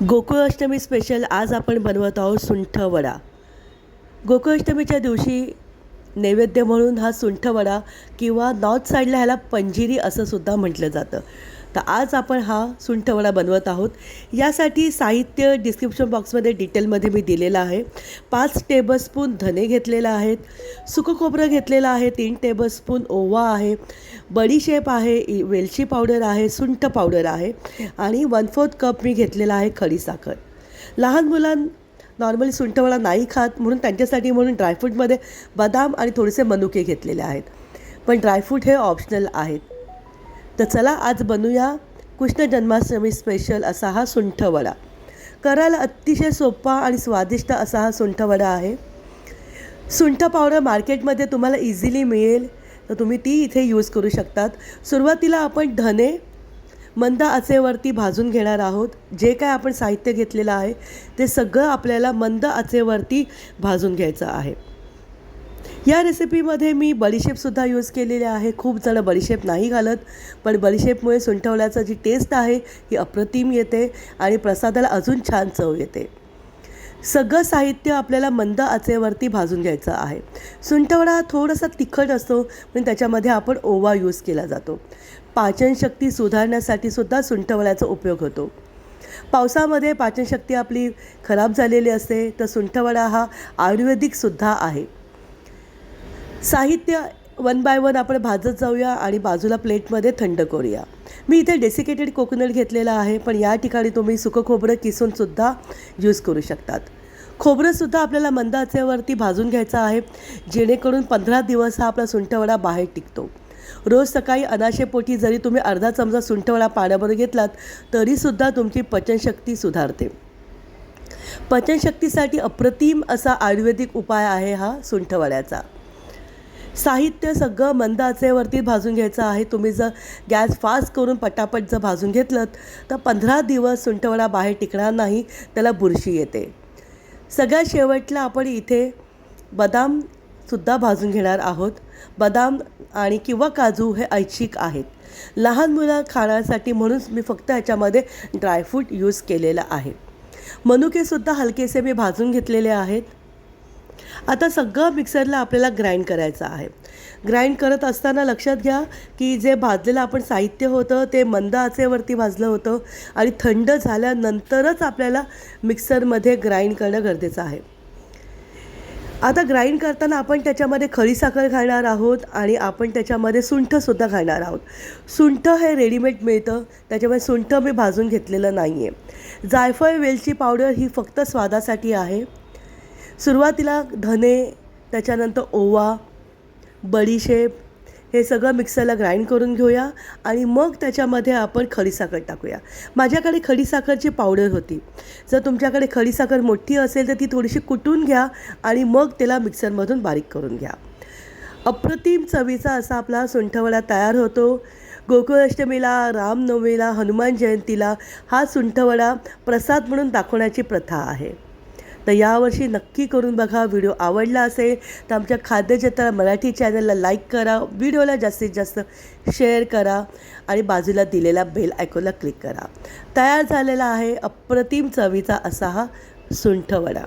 Gokulashtami special आज आपण बनवत आहोत सुंठ वडा. गोकुळाष्टमीच्या दिवशी नैवेद्य म्हणून हा सुंठ वडा किंवा नॉर्थ साईडला ह्याला पंजिरी असं सुद्धा म्हटलं जातं. तर आज आपण हा सुंठवडा बनवत आहोत. यासाठी साहित्य डिस्क्रिप्शन बॉक्समध्ये डिटेलमध्ये मी दिलेलं आहे. पाच टेबलस्पून धने घेतलेलं आहेत. सुकं खोबरं घेतलेलं आहे. तीन टेबलस्पून ओवा आहे. बडीशेप आहे. वेलची पावडर आहे. सुंठ पावडर आहे. आणि वन फोर्थ कप मी घेतलेला आहे खडीसाखर लहान मुलां नॉर्मली सुंठवडा नाही खात. म्हणून त्यांच्यासाठी म्हणून ड्रायफ्रूटमध्ये बदाम आणि थोडेसे मनुके घेतलेले आहेत. पण ड्रायफ्रूट हे ऑप्शनल आहेत. तर चला आज बनूया कृष्ण जन्माष्टमी स्पेशल असा हा सुंठवडा. करायला अतिशय सोपा आणि स्वादिष्ट असा हा सुंठवडा आहे. सुंठ पावडर मार्केटमध्ये तुम्हाला इझिली मिळेल. तर तुम्ही ती इथे यूज करू शकतात. सुरुवातीला आपण धने मंद आचेवरती भाजून घेणार आहोत. जे काय आपण साहित्य घेतलेलं आहे ते सगळं आपल्याला मंद आचेवरती भाजून घ्यायचं आहे. या रेसिपीमध्ये मी बडीशेपसुद्धा यूज केलेले आहे. खूप जण बडीशेप नाही घालत पण बडीशेपमुळे सुंठवल्याचं जी टेस्ट आहे ही अप्रतिम येते आणि प्रसादाला अजून छान चव येते. सगळं साहित्य आपल्याला मंद आचेवरती भाजून घ्यायचं आहे. सुंठवडा हा थोडासा तिखट असतो पण त्याच्यामध्ये आपण ओवा यूज केला जातो. पाचनशक्ती सुधारण्यासाठी सुद्धा सुंठवड्याचा उपयोग होतो. पावसामध्ये पाचनशक्ती आपली खराब झालेली असते तर सुंठवडा हा आयुर्वेदिकसुद्धा आहे. साहित्य वन बाय वन आपण भाजत जाऊया आणि बाजूला प्लेटमध्ये थंड करूया. मी इथे डेसिकेटेड कोकोनट घेतलेला आहे पण या ठिकाणी तुम्ही सुकं खोबरं किसूनसुद्धा यूज करू शकतात. खोबरंसुद्धा आपल्याला मंद आचेवरती भाजून घ्यायचं आहे जेणेकरून पंधरा दिवस हा आपला सुंठवडा बाहेर टिकतो. रोज सकाळी अनाशेपोटी जरी तुम्ही अर्धा चमचा सुंठवडा पाण्याबरोबर घेतलात तरीसुद्धा तुमची पचनशक्ती सुधारते. पचनशक्तीसाठी अप्रतिम असा आयुर्वेदिक उपाय आहे हा सुंठवड्याचा. साहित्य सगळं मंद आचेवरती भाजून घ्यायचं आहे. तुम्ही जर गॅस फास्ट करून पटापट जर भाजून घेतलं तर पंधरा दिवस सुंठवडा बाहेर टिकणार नाही त्याला बुरशी येते. सगळ्यात शेवटला आपण इथे बदामसुद्धा भाजून घेणार आहोत. बदाम आणि किंवा काजू हे ऐच्छिक आहेत. लहान मुलं खाण्यासाठी म्हणून मी फक्त ह्याच्यामध्ये ड्रायफ्रूट यूज केलेलं आहे. मनुकेसुद्धा हलकेसे मी भाजून घेतलेले आहेत. आता सगळं मिक्सरला आपल्याला ग्राइंड करायचं आहे. ग्राइंड करत असताना लक्षात घ्या की जे भाजलेलं आपण साहित्य होतं ते मंद आचेवरती भाजलं होतं आणि थंड झाल्यानंतरच आपल्याला मिक्सरमध्ये ग्राइंड करणं गरजेचं आहे. आता ग्राइंड करताना आपण त्याच्यामध्ये खडीसाखर घालणार आहोत आणि आपण त्याच्यामध्ये सुंठसुद्धा घालणार आहोत. सुंठ हे रेडीमेड मिळतं त्याच्यामुळे सुंठ मी भाजून घेतलेलं नाही आहे जायफळ वेलची पावडर ही फक्त स्वादासाठी आहे. सुरुवातीला धने त्याच्यानंतर ओवा बडीशेप हे सगळं मिक्सरला ग्राइंड करून घेऊया आणि मग त्याच्यामध्ये आपण खडीसाखर टाकूया. माझ्याकडे खडीसाखरची पावडर होती. जर तुमच्याकडे खडीसाखर मोठी असेल तर ती थोडीशी कुटून घ्या आणि मग त्याला मिक्सरमधून बारीक करून घ्या. अप्रतिम चवीचा असा आपला सुंठवडा तयार होतो. गोकुळाष्टमीला रामनवमीला हनुमान जयंतीला हा सुंठवडा प्रसाद म्हणून दाखवण्याची प्रथा आहे. तर यावर्षी नक्की करून बघा व्हिडिओ आवडला असेल तर आमच्या खाद्यजत्रा मराठी चॅनलला लाईक करा व्हिडिओला जास्तीत जास्त शेअर करा आणि बाजूला दिलेला बेल आयकॉनला क्लिक करा. तयार झालेला आहे अप्रतिम चवीचा असा हा सुंठवडा.